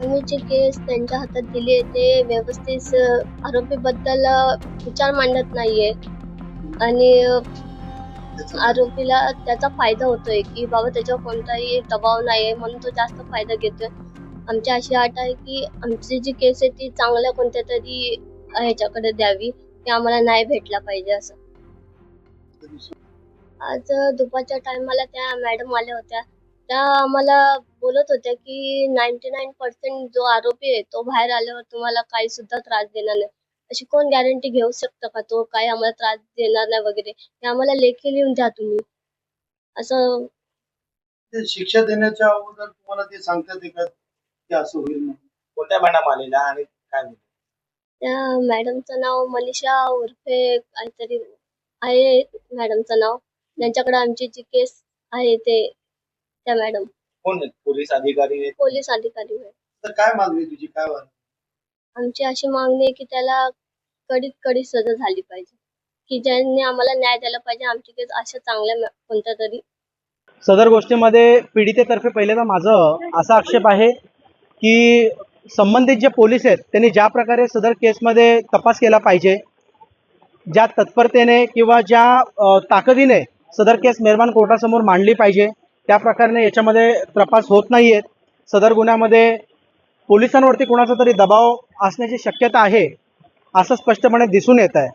आम्ही जे केस त्यांच्या हातात दिली ते व्यवस्थित आरोपीबद्दल विचार मांडत नाहीये. आणि आरोपीला त्याचा फायदा होतोय की बाबा त्याच्यावर कोणताही दबाव नाहीये म्हणून तो जास्त फायदा घेतोय. आमची अशी अट आहे की आमची जी केस आहे ती चांगल्या कोणत्या तरी ह्याच्याकडे द्यावी की आम्हाला नाही भेटला पाहिजे असं. आज दुपारच्या टायमाला त्या मॅडम आल्या होत्या. त्या आम्हाला बोलत होत्या की नाईन्टी नाईन पर्सेंट जो आरोपी आहे तो बाहेर आल्यावर तुम्हाला काही सुद्धा त्रास देणार नाही. अशी कोण गॅरंटी घेऊ शकतं का? तो काही आम्हाला त्रास देणार नाही वगैरे. ते आम्हाला लेखी लिहून द्या तुम्ही. असं ते शिक्षा देण्याच्या अगोदर तुम्हाला ते सांगतात का की असं होईल म्हणून? कोणत्या मॅडम आलेल्या आणि काय? त्या मॅडमचं नाव मनीषा उर्फे काहीतरी आहे मॅडमचं नाव. ज्यांच्याकडे आमची जी केस आहे ते त्या मॅडम. कोण आहेत? पोलीस अधिकारी आहेत? पोलीस अधिकारी आहे तर काय मागणी तुझी? काय आमची अशी मागणी आहे की त्याला कडीत कडीत सजा झाली पाहिजे. की ज्यांनी आम्हाला न्याय द्यायला पाहिजे आमची केस अशा चांगल्या म- कोणत्या तरी. सदर गोष्टीमध्ये पीडितेतर्फे पहिले तर माझं असा आक्षेप आहे की संबंधित जे पोलीस आहेत त्यांनी ज्या प्रकारे सदर केसमध्ये तपास केला पाहिजे ज्या तत्परतेने किंवा ज्या अ, ताकदीने सदर केस मेहरबान कोर्टासमोर मांडली पाहिजे त्या प्रकारे याच्यामध्ये तपास होत नाही आहेत सदर गुन्ह्यामध्ये पोलिसांवरती कुणाचा तरी दबाव असण्याची शक्यता आहे असं स्पष्टपणे दिसून येत आहे.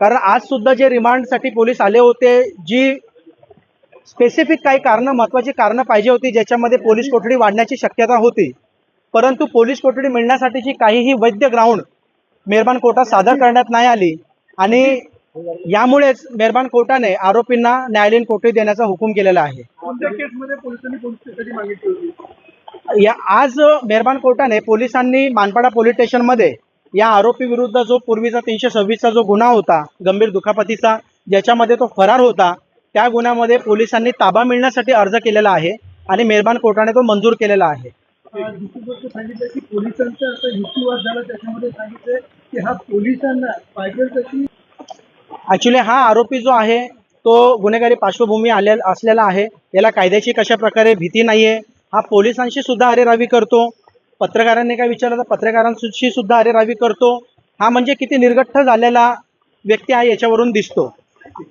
कारण आज सुद्धा जे रिमांडसाठी पोलीस आले होते जी स्पेसिफिक काही कारणं महत्त्वाची कारणं पाहिजे होती ज्याच्यामध्ये पोलीस कोठडी वाढण्याची शक्यता होती. परंतु पोलीस कोठडी मिळण्यासाठीची काहीही वैद्य ग्राउंड मेहरबान कोर्टात सादर करण्यात नाही आली आणि यामुळेच मेहरबान कोर्टाने आरोपींना न्यायालयीन कोठडी देण्याचा हुकूम केलेला आहे. या आज मेहरबान कोर्टाने पोलिसांनी मानपाडा पोलीस स्टेशनमध्ये या आरोपी विरुद्ध जो पूर्वीचा तीनशे सव्वीसचा जो गुन्हा होता गंभीर दुखापतीचा ज्याच्यामध्ये तो फरार होता त्या गुन्ह्यामध्ये पोलिसांनी ताबा मिळण्यासाठी अर्ज केलेला आहे आणि मेहरबान कोर्टाने तो मंजूर केलेला आहे. पोलिसांचा असा युक्तिवाद झाला त्याच्यामध्ये सांगितलं की हा पोलिसांना पाहिजे तशी ॲक्च्युली हा आरोपी जो आहे तो गुन्हेगारी पार्श्वभूमी आले असलेला आहे. याला कायद्याची कशा प्रकारे भीती नाही आहे हा पोलिसांशी सुद्धा अरेरावी करतो. पत्रकारांनी काय विचारलं तर पत्रकारांशी सुद्धा अरेरावी करतो. हा म्हणजे किती निर्गठ्ठ झालेला व्यक्ती आहे याच्यावरून दिसतो.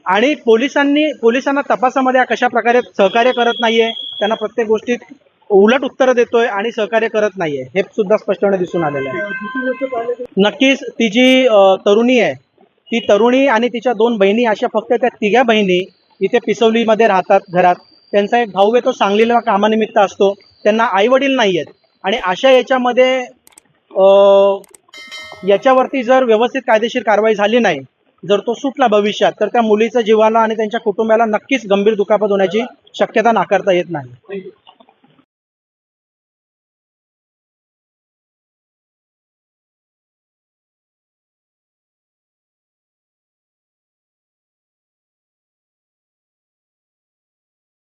आणि पोलिसांनी पोलिसांना तपासामध्ये कशा प्रकारे सहकार्य करत नाहीये त्यांना प्रत्येक गोष्टीत उलट उत्तरं देतोय आणि सहकार्य करत नाहीये हे सुद्धा स्पष्टपणे दिसून आलेलं आहे. नक्कीच ती जी तरुणी आहे ती तरुणी आणि तिच्या दोन बहिणी अशा फक्त त्या तिघ्या बहिणी इथे पिसवलीमध्ये राहतात घरात. त्यांचा एक भाऊ आहे तो सांगलीला कामानिमित्त असतो. त्यांना आईवडील नाही आहेत आणि अशा याच्यामध्ये याच्यावरती जर व्यवस्थित कायदेशीर कारवाई झाली नाही जर तो सुटला भविष्यात तर त्या मुलीच्या जीवाला आणि त्यांच्या कुटुंबाला नक्कीच गंभीर दुखापत होण्याची शक्यता नाकारता येत नाही.